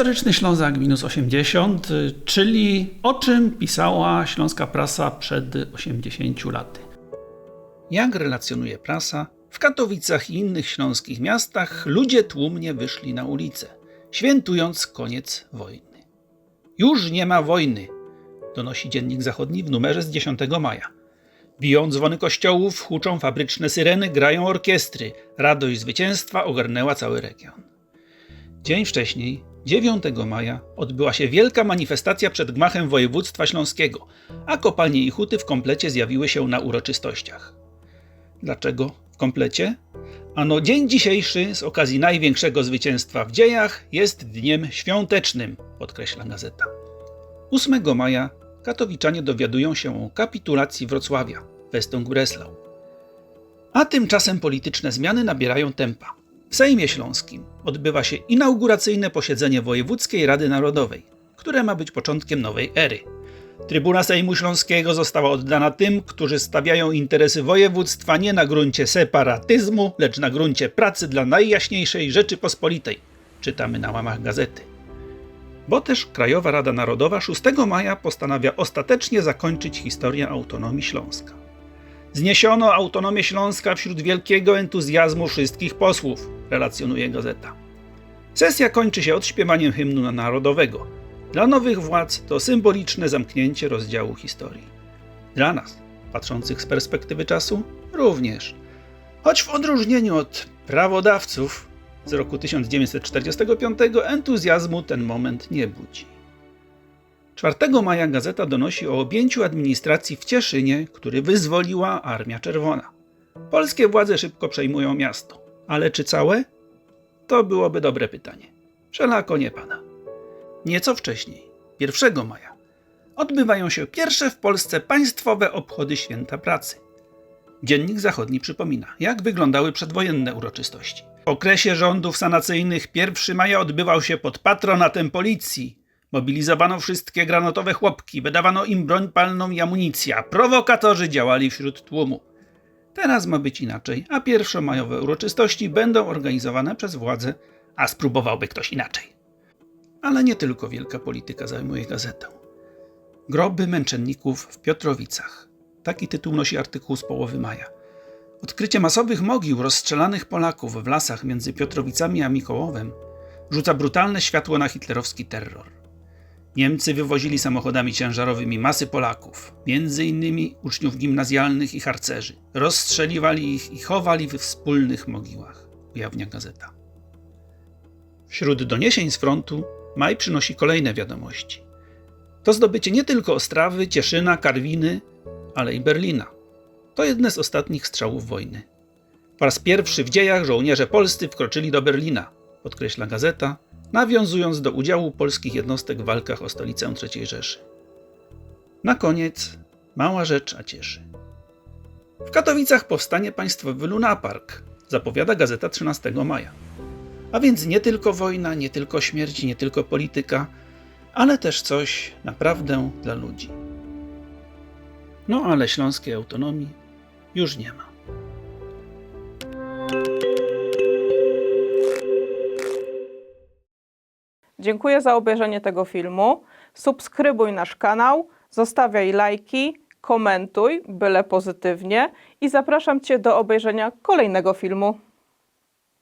Historyczny Ślązak minus 80, y, czyli o czym pisała śląska prasa przed 80 laty. Jak relacjonuje prasa, w Katowicach i innych śląskich miastach ludzie tłumnie wyszli na ulicę, świętując koniec wojny. Już nie ma wojny, donosi Dziennik Zachodni w numerze z 10 maja. Biją dzwony kościołów, huczą fabryczne syreny, grają orkiestry. Radość zwycięstwa ogarnęła cały region. Dzień wcześniej, 9 maja, odbyła się wielka manifestacja przed gmachem województwa śląskiego, a kopalnie i huty w komplecie zjawiły się na uroczystościach. Dlaczego w komplecie? Ano dzień dzisiejszy, z okazji największego zwycięstwa w dziejach, jest dniem świątecznym, podkreśla gazeta. 8 maja katowiczanie dowiadują się o kapitulacji Wrocławia, Festung Breslau. A tymczasem polityczne zmiany nabierają tempa. W Sejmie Śląskim odbywa się inauguracyjne posiedzenie Wojewódzkiej Rady Narodowej, które ma być początkiem nowej ery. Trybuna Sejmu Śląskiego została oddana tym, którzy stawiają interesy województwa nie na gruncie separatyzmu, lecz na gruncie pracy dla najjaśniejszej Rzeczypospolitej. Czytamy na łamach gazety. Bo też Krajowa Rada Narodowa 6 maja postanawia ostatecznie zakończyć historię autonomii Śląska. Zniesiono autonomię Śląska wśród wielkiego entuzjazmu wszystkich posłów, relacjonuje gazeta. Sesja kończy się odśpiewaniem hymnu narodowego. Dla nowych władz to symboliczne zamknięcie rozdziału historii. Dla nas, patrzących z perspektywy czasu, również. Choć w odróżnieniu od prawodawców z roku 1945 entuzjazmu ten moment nie budzi. 4 maja gazeta donosi o objęciu administracji w Cieszynie, który wyzwoliła Armia Czerwona. Polskie władze szybko przejmują miasto, ale czy całe? To byłoby dobre pytanie. Wszelako nie pana. Nieco wcześniej, 1 maja, odbywają się pierwsze w Polsce państwowe obchody Święta Pracy. Dziennik Zachodni przypomina, jak wyglądały przedwojenne uroczystości. W okresie rządów sanacyjnych 1 maja odbywał się pod patronatem policji. Mobilizowano wszystkie granatowe chłopki, wydawano im broń palną i amunicja. Prowokatorzy działali wśród tłumu. Teraz ma być inaczej, a pierwszomajowe uroczystości będą organizowane przez władze, a spróbowałby ktoś inaczej. Ale nie tylko wielka polityka zajmuje gazetę. Groby męczenników w Piotrowicach. Taki tytuł nosi artykuł z połowy maja. Odkrycie masowych mogił rozstrzelanych Polaków w lasach między Piotrowicami a Mikołowem rzuca brutalne światło na hitlerowski terror. Niemcy wywozili samochodami ciężarowymi masy Polaków, innymi uczniów gimnazjalnych i harcerzy. Rozstrzeliwali ich i chowali we wspólnych mogiłach, ujawnia gazeta. Wśród doniesień z frontu maj przynosi kolejne wiadomości. To zdobycie nie tylko Ostrawy, Cieszyna, Karwiny, ale i Berlina. To jedne z ostatnich strzałów wojny. Po raz pierwszy w dziejach żołnierze polscy wkroczyli do Berlina, podkreśla gazeta, nawiązując do udziału polskich jednostek w walkach o stolicę III Rzeszy. Na koniec mała rzecz, a cieszy. W Katowicach powstanie państwowy lunapark, zapowiada gazeta 13 maja. A więc nie tylko wojna, nie tylko śmierć, nie tylko polityka, ale też coś naprawdę dla ludzi. No ale śląskiej autonomii już nie ma. Dziękuję za obejrzenie tego filmu. Subskrybuj nasz kanał, zostawiaj lajki, komentuj, byle pozytywnie i zapraszam Cię do obejrzenia kolejnego filmu.